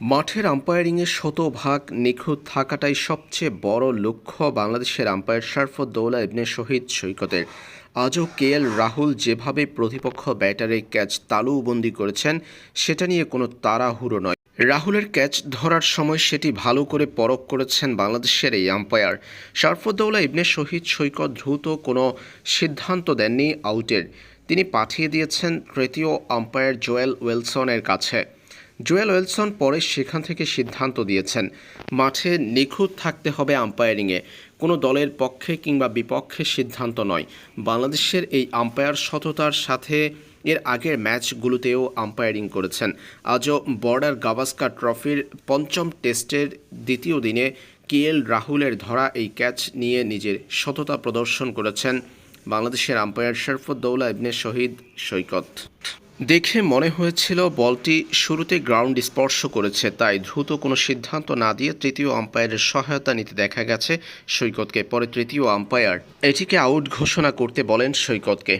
মাঠের আম্পায়ারিংয়ের শতভাগ নিখুঁত থাকাটাই সবচেয়ে বড় লক্ষ্য বাংলাদেশের আম্পায়ার শারফুদ্দৌলা, ইবনে শহীদ সৈকতের। আজও কে এল রাহুল যেভাবে প্রতিপক্ষ ব্যাটারে ক্যাচ তালুবন্দি করেছেন, সেটা নিয়ে কোনো তাড়াহুড়ো নয়। রাহুলের ক্যাচ ধরার সময় সেটি ভালো করে পরখ করেছেন বাংলাদেশের এই আম্পায়ার। শারফুদ্দৌলা, ইবনে শহীদ সৈকত দ্রুত কোনো সিদ্ধান্ত দেননি আউটের। তিনি পাঠিয়ে দিয়েছেন তৃতীয় আম্পায়ার জোয়েল ওয়েলসনের কাছে। জোয়েল ওয়েলসন পরে সেখান থেকে সিদ্ধান্ত দিয়েছেন, মাঠে নিখুঁত থাকতে হবে আম্পায়ারিংয়ে। কোনো দলের পক্ষে কিংবা বিপক্ষে সিদ্ধান্ত নয়। বাংলাদেশের এই আম্পায়ার সততার সাথে এর আগের ম্যাচগুলোতেও আম্পায়ারিং করেছেন। আজও বর্ডার গাভাস্কার ট্রফির পঞ্চম টেস্টের দ্বিতীয় দিনে কে এল রাহুলের ধরা এই ক্যাচ নিয়ে নিজের সততা প্রদর্শন করেছেন বাংলাদেশের আম্পায়ার শরফুদ্দৌলা, ইবনে শহীদ সৈকত। দেখে মনে হয়েছিল বলটি শুরুতে গ্রাউন্ড স্পর্শ করেছে, তাই দ্রুত কোনো সিদ্ধান্ত না দিয়ে তৃতীয় আম্পায়ারের সহায়তা নিতে দেখা গেছে সৈকতকে। পরে তৃতীয় আম্পায়ার এটিকে আউট ঘোষণা করতে বলেন সৈকতকে।